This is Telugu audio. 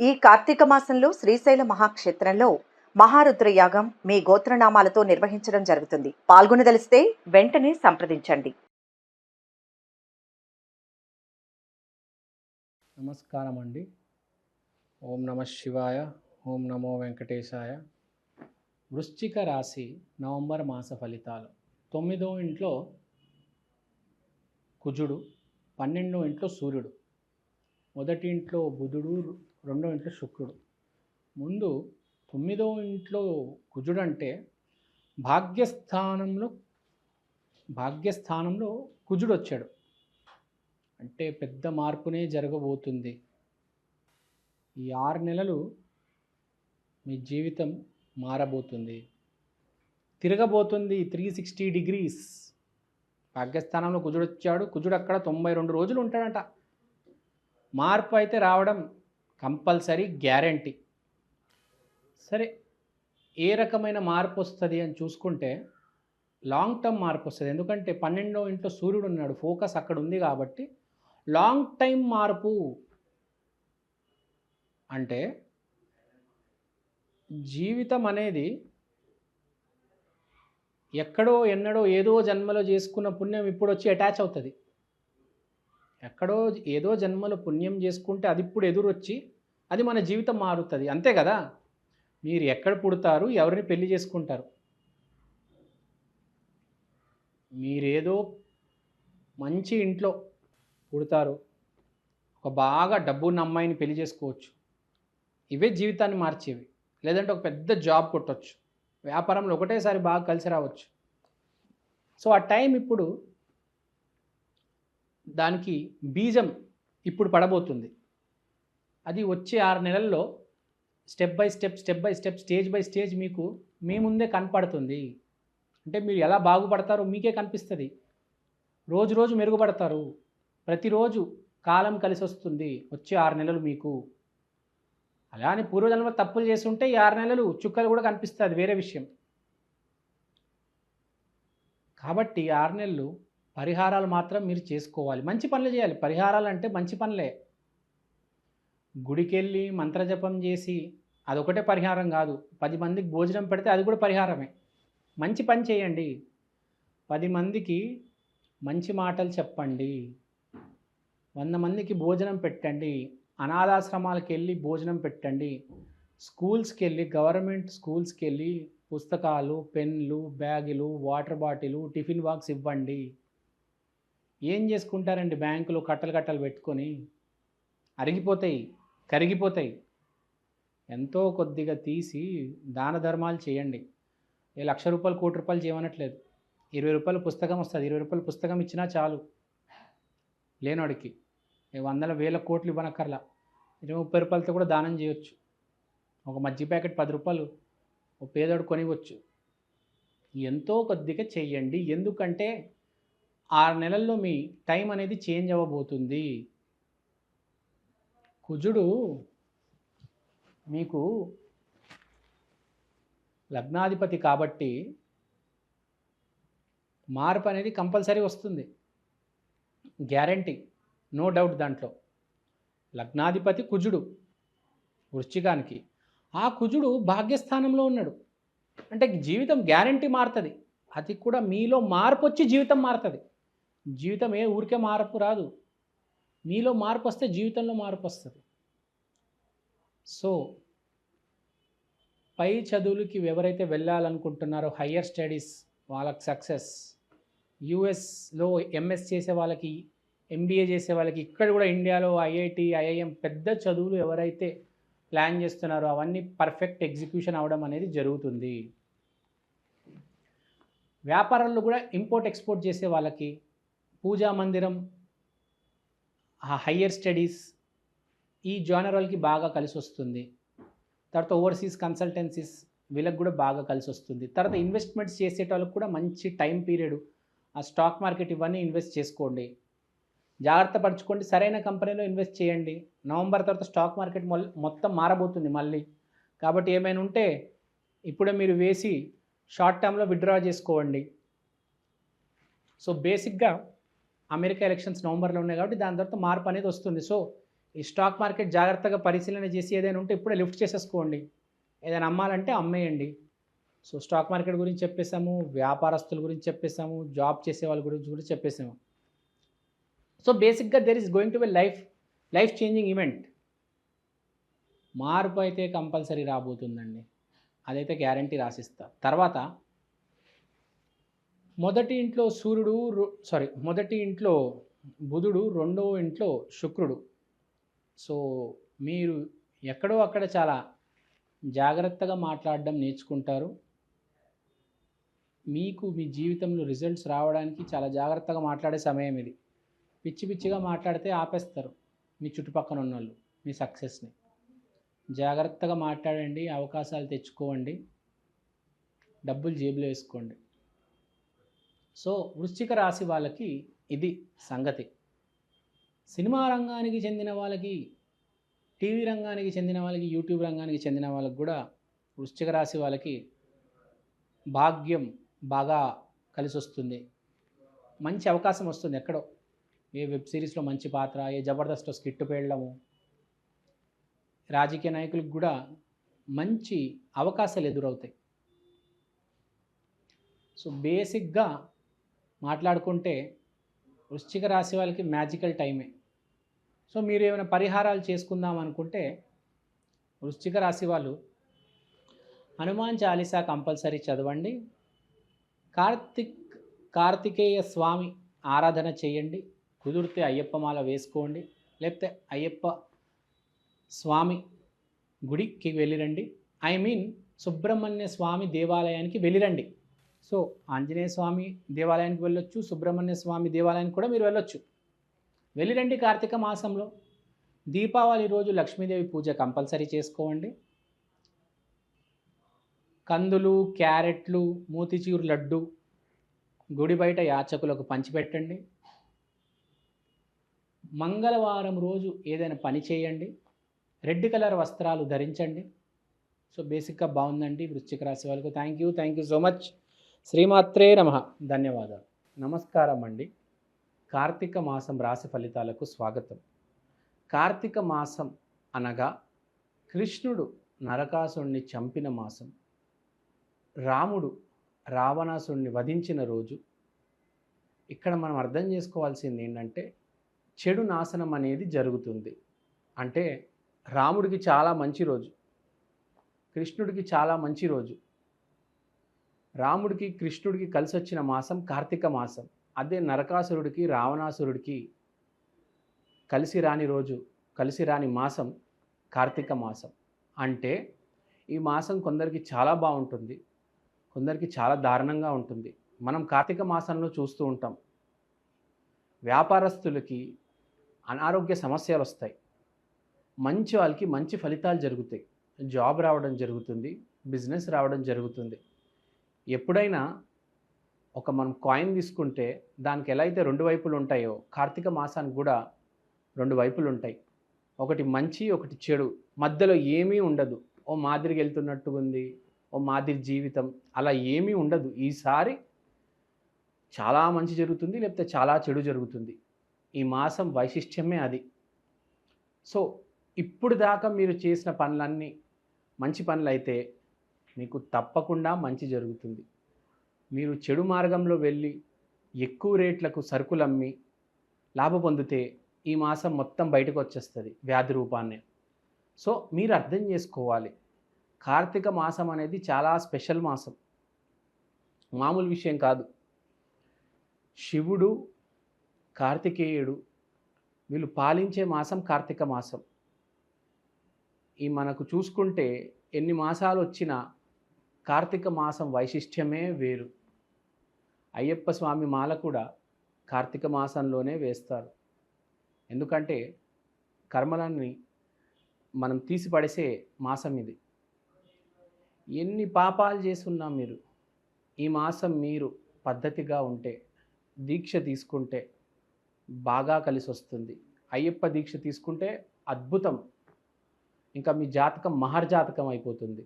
ఈ కార్తీక మాసంలో శ్రీశైల మహాక్షేత్రంలో మహారుద్ర యాగం మీ గోత్రనామాలతో నిర్వహించడం జరుగుతుంది. పాల్గొనదలిస్తే వెంటనే సంప్రదించండి. నమస్కారం అండి ఓం నమ శివాయ ఓం నమో వెంకటేశాయ. వృశ్చిక రాశి నవంబర్ మాస ఫలితాలు. తొమ్మిదో ఇంట్లో కుజుడు పన్నెండో ఇంట్లో సూర్యుడు. మొదటి ఇంట్లో బుధుడు రెండో ఇంట్లో శుక్రుడు. ముందు తొమ్మిదవ ఇంట్లో కుజుడు అంటే భాగ్యస్థానంలో భాగ్యస్థానంలో కుజుడు వచ్చాడు అంటే పెద్ద మార్పునే జరగబోతుంది. ఈ ఆరు నెలలు మీ జీవితం మారబోతుంది. తిరగబోతుంది త్రీ సిక్స్టీ డిగ్రీస్. భాగ్యస్థానంలో కుజుడు వచ్చాడు కుజుడు అక్కడ తొంభై రెండు రోజులు ఉంటాడంట. మార్పు అయితే రావడం కంపల్సరీ గ్యారంటీ. సరే ఏ రకమైన మార్పు వస్తుంది అని చూసుకుంటే లాంగ్ టర్మ్ మార్పు వస్తుంది ఎందుకంటే పన్నెండో ఇంట్లో సూర్యుడు ఉన్నాడు ఫోకస్ అక్కడ ఉంది కాబట్టి లాంగ్ టైం మార్పు అంటే జీవితం అనేది ఎక్కడో ఎన్నడో ఏదో జన్మలో చేసుకున్న పుణ్యం ఇప్పుడు వచ్చి అటాచ్ అవుతుంది. ఎక్కడో ఏదో జన్మలో పుణ్యం చేసుకుంటే అది ఇప్పుడు ఎదురొచ్చి అది మన జీవితం మారుతుంది. అంతే కదా? మీరు ఎక్కడ పుడతారు ఎవరిని పెళ్ళి చేసుకుంటారు? మీరేదో మంచి ఇంట్లో పుడతారు. ఒక బాగా డబ్బున్న అమ్మాయిని పెళ్ళి చేసుకోవచ్చు. ఇవే జీవితాన్ని మార్చేవి. లేదంటే ఒక పెద్ద జాబ్ కొట్టవచ్చు వ్యాపారంలో ఒకటేసారి బాగా కలిసి రావచ్చు. సో ఆ టైం ఇప్పుడు దానికి బీజం ఇప్పుడు పడబోతుంది. అది వచ్చే ఆరు నెలల్లో step by step step by step stage by stage మీకు మీ ముందే కనపడుతుంది. అంటే మీరు ఎలా బాగుపడతారో మీకే కనిపిస్తుంది. రోజు రోజు మెరుగుపడతారు. ప్రతిరోజు కాలం కలిసి వస్తుంది వచ్చే ఆరు నెలలు మీకు. అలానే పూర్వజన్మ తప్పులు చేసి ఉంటే ఈ ఆరు నెలలు చుక్కలు కూడా కనిపిస్తుంది వేరే విషయం. కాబట్టి ఆరు నెలలు పరిహారాలు మాత్రం మీరు చేసుకోవాలి. మంచి పనులు చేయాలి. పరిహారాలు అంటే మంచి పనులే. గుడికెళ్ళి మంత్రజపం చేసి అదొకటే పరిహారం కాదు. పది మందికి భోజనం పెడితే అది కూడా పరిహారమే. మంచి పని చేయండి. పది మందికి మంచి మాటలు చెప్పండి. వంద మందికి భోజనం పెట్టండి. అనాథాశ్రమాలకు వెళ్ళి భోజనం పెట్టండి. స్కూల్స్కి వెళ్ళి గవర్నమెంట్ స్కూల్స్కి వెళ్ళి పుస్తకాలు పెన్లు బ్యాగులు వాటర్ బాటిల్ టిఫిన్ బాక్స్ ఇవ్వండి. ఏం చేసుకుంటారండి బ్యాంకులో కట్టలు కట్టలు పెట్టుకొని? అరిగిపోతాయి కరిగిపోతాయి. ఎంతో కొద్దిగా తీసి దాన ధర్మాలు చేయండి. ఏ లక్ష రూపాయలు కోటి రూపాయలు చేయమనట్లేదు. ఇరవై రూపాయలు పుస్తకం వస్తుంది. ఇరవై రూపాయలు పుస్తకం ఇచ్చినా చాలు. లేనోడికి. వందల వేల కోట్లు ఇవ్వనక్కర్లా. ఇరవై ముప్పై రూపాయలతో కూడా దానం చేయొచ్చు. ఒక మజ్జి ప్యాకెట్ పది రూపాయలు. ఒక పేదోడు కొనివచ్చు ఎంతో కొద్దిగా చెయ్యండి. ఎందుకంటే ఆరు నెలల్లో మీ టైం అనేది చేంజ్ అవ్వబోతుంది. కుజుడు మీకు లగ్నాధిపతి కాబట్టి మార్పు అనేది కంపల్సరీ వస్తుంది. గ్యారంటీ నో డౌట్ దాంట్లో. లగ్నాధిపతి కుజుడు వృశ్చికానికి. ఆ కుజుడు భాగ్యస్థానంలో ఉన్నాడు. అంటే జీవితం గ్యారంటీ మారుతుంది. అది కూడా మీలో మార్పు వచ్చి జీవితం మారుతుంది. జీవితం ఏ ఊరికే మార్పు రాదు. మీలో మార్పు వస్తే జీవితంలో మార్పు వస్తుంది. సో పై చదువులకి ఎవరైతే వెళ్ళాలనుకుంటున్నారో హయ్యర్ స్టడీస్ వాళ్ళకి సక్సెస్. యుఎస్లో ఎంఎస్ చేసే వాళ్ళకి ఎంబీఏ చేసే వాళ్ళకి ఇక్కడ కూడా ఇండియాలో ఐఐటి ఐఐఎం పెద్ద చదువులు ఎవరైతే ప్లాన్ చేస్తున్నారో అవన్నీ పర్ఫెక్ట్ ఎగ్జిక్యూషన్ అవ్వడం అనేది జరుగుతుంది. వ్యాపారాల్లో కూడా ఇంపోర్ట్ ఎక్స్పోర్ట్ చేసే వాళ్ళకి పూజా మందిరం హయ్యర్ స్టడీస్ ఈ జానరల్కి బాగా కలిసి వస్తుంది. తర్వాత ఓవర్సీస్ కన్సల్టెన్సీస్ వీళ్ళకి కూడా బాగా కలిసి వస్తుంది. తర్వాత ఇన్వెస్ట్మెంట్స్ చేసేటోళ్ళకి కూడా మంచి టైం పీరియడ్ ఆ స్టాక్ మార్కెట్ ఇవన్నీ ఇన్వెస్ట్ చేసుకోండి. జాగ్రత్త పరచుకోండి. సరైన కంపెనీలో ఇన్వెస్ట్ చేయండి. నవంబర్ తర్వాత స్టాక్ మార్కెట్ మొత్తం మారబోతుంది మళ్ళీ. కాబట్టి ఏమైనా ఉంటే ఇప్పుడే మీరు వేసి షార్ట్ టర్మ్లో విత్డ్రా చేసుకోండి. సో బేసిక్గా అమెరికా ఎలక్షన్స్ నవంబర్లో ఉన్నాయి కాబట్టి దాని తర్వాత మార్పు అనేది వస్తుంది. సో ఈ స్టాక్ మార్కెట్ జాగ్రత్తగా పరిశీలన చేసి ఏదైనా ఉంటే ఇప్పుడే లిఫ్ట్ చేసేసుకోండి. ఏదైనా అమ్మాలంటే అమ్మేయండి. సో స్టాక్ మార్కెట్ గురించి చెప్పేసాము వ్యాపారస్తుల గురించి చెప్పేసాము జాబ్ చేసే వాళ్ళ గురించి కూడా చెప్పేసాము సో బేసిక్గా there is going to be life life changing event మార్పు అయితే కంపల్సరీ రాబోతుందండి. అదైతే గ్యారంటీ రాసిస్తా. తర్వాత మొదటి ఇంట్లో సూర్యుడు సారీ మొదటి ఇంట్లో బుధుడు రెండో ఇంట్లో శుక్రుడు. సో మీరు ఎక్కడో అక్కడ చాలా జాగ్రత్తగా మాట్లాడడం నేర్చుకుంటారు. మీకు మీ జీవితంలో రిజల్ట్స్ రావడానికి చాలా జాగ్రత్తగా మాట్లాడే సమయం ఇది. పిచ్చి పిచ్చిగా మాట్లాడితే ఆపేస్తారు మీ చుట్టుపక్కల ఉన్న వాళ్ళు మీ సక్సెస్ని. జాగ్రత్తగా మాట్లాడండి అవకాశాలు తెచ్చుకోండి డబ్బులు జేబులో వేసుకోండి. సో వృశ్చిక రాశి వాళ్ళకి ఇది సంగతి. సినిమా రంగానికి చెందిన వాళ్ళకి టీవీ రంగానికి చెందిన వాళ్ళకి యూట్యూబ్ రంగానికి చెందిన వాళ్ళకి కూడా వృశ్చిక రాశి వాళ్ళకి భాగ్యం బాగా కలిసి వస్తుంది. మంచి అవకాశం వస్తుంది ఎక్కడో. ఏ వెబ్ సిరీస్లో మంచి పాత్ర ఏ జబర్దస్త్లో స్కిట్ పేయడము రాజకీయ నాయకులకు కూడా మంచి అవకాశాలు ఎదురవుతాయి. సో బేసిక్గా మాట్లాడుకుంటే వృశ్చిక రాశి వాళ్ళకి మ్యాజికల్ టైమే సో మీరు ఏమైనా పరిహారాలు చేసుకుందాం అనుకుంటే వృశ్చిక రాశి వాళ్ళు హనుమాన్ చాలీసా కంపల్సరీ చదవండి. కార్తిక్ కార్తికేయ స్వామి ఆరాధన చేయండి. కుదిరితే అయ్యప్ప మాల వేసుకోండి. లేకపోతే అయ్యప్ప స్వామి గుడికి వెళ్ళిరండి. ఐ మీన్ సుబ్రహ్మణ్య స్వామి దేవాలయానికి వెళ్ళిరండి. సో ఆంజనేయ స్వామి దేవాలయానికి వెళ్ళొచ్చు సుబ్రహ్మణ్య స్వామి దేవాలయానికి కూడా మీరు వెళ్ళొచ్చు. వెళ్ళిరండి కార్తీక మాసంలో. దీపావళి రోజు లక్ష్మీదేవి పూజ కంపల్సరీ చేసుకోండి. కందులు క్యారెట్లు మూతిచూరు లడ్డు గుడి బయట యాచకులకు పంచిపెట్టండి. మంగళవారం రోజు ఏదైనా పని చేయండి. రెడ్ కలర్ వస్త్రాలు ధరించండి. సో బేసిక్గా బాగుందండి వృశ్చిక రాశి వాళ్ళకు. Thank you thank you so much. శ్రీమాత్రే నమ. ధన్యవాదాలు. నమస్కారం అండి కార్తీక మాసం రాశి ఫలితాలకు స్వాగతం. కార్తీక మాసం అనగా కృష్ణుడు నరకాసుడిని చంపిన మాసం. రాముడు రావణాసుడిని వధించిన రోజు. ఇక్కడ మనం అర్థం చేసుకోవాల్సింది ఏంటంటే చెడు నాశనం అనేది జరుగుతుంది. అంటే రాముడికి చాలా మంచి రోజు. కృష్ణుడికి చాలా మంచి రోజు. రాముడికి కృష్ణుడికి కలిసి వచ్చిన మాసం కార్తీక మాసం. అదే నరకాసురుడికి రావణాసురుడికి కలిసి రాని రోజు కలిసి రాని మాసం కార్తీక మాసం. అంటే ఈ మాసం కొందరికి చాలా బాగుంటుంది. కొందరికి చాలా దారుణంగా ఉంటుంది. మనం కార్తీక మాసంలో చూస్తూ ఉంటాం. వ్యాపారస్తులకి అనారోగ్య సమస్యలు వస్తాయి మంచి వాళ్ళకి మంచి ఫలితాలు జరుగుతాయి. జాబ్ రావడం జరుగుతుంది. బిజినెస్ రావడం జరుగుతుంది. ఎప్పుడైనా ఒక మనం కాయిన్ తీసుకుంటే దానికి ఎలా అయితే రెండు వైపులు ఉంటాయో కార్తీక మాసానికి కూడా రెండు వైపులు ఉంటాయి. ఒకటి మంచి ఒకటి చెడు. మధ్యలో ఏమీ ఉండదు. ఓ మాదిరికి వెళ్తున్నట్టు ఉంది ఓ మాదిరి జీవితం. అలా ఏమీ ఉండదు. ఈసారి చాలా మంచి జరుగుతుంది లేకపోతే చాలా చెడు జరుగుతుంది. ఈ మాసం వైశిష్ట్యమే అది. సో ఇప్పుడు దాకా మీరు చేసిన పనులన్నీ మంచి పనులు అయితే మీకు తప్పకుండా మంచి జరుగుతుంది. మీరు చెడు మార్గంలో వెళ్ళి ఎక్కువ రేట్లకు సరుకులు అమ్మి లాభ పొందితే ఈ మాసం మొత్తం బయటకు వచ్చేస్తుంది వ్యాధి రూపాన్ని. సో మీరు అర్థం చేసుకోవాలి. కార్తీక మాసం అనేది చాలా స్పెషల్ మాసం. మామూలు విషయం కాదు. శివుడు కార్తికేయుడు వీళ్ళు పాలించే మాసం కార్తీక మాసం. ఈ మనకు చూసుకుంటే ఎన్ని మాసాలు వచ్చినా కార్తీక మాసం వైశిష్ట్యమే వేరు. అయ్యప్ప స్వామి మాల కూడా కార్తీక మాసంలోనే వేస్తారు. ఎందుకంటే కర్మలన్నీ మనం తీసిపడేసే మాసం ఇది. ఎన్ని పాపాలు చేస్తున్నా మీరు ఈ మాసం మీరు పద్ధతిగా ఉంటే దీక్ష తీసుకుంటే బాగా కలిసి వస్తుంది అయ్యప్ప దీక్ష తీసుకుంటే అద్భుతం. ఇంకా మీ జాతకం మహర్జాతకం అయిపోతుంది.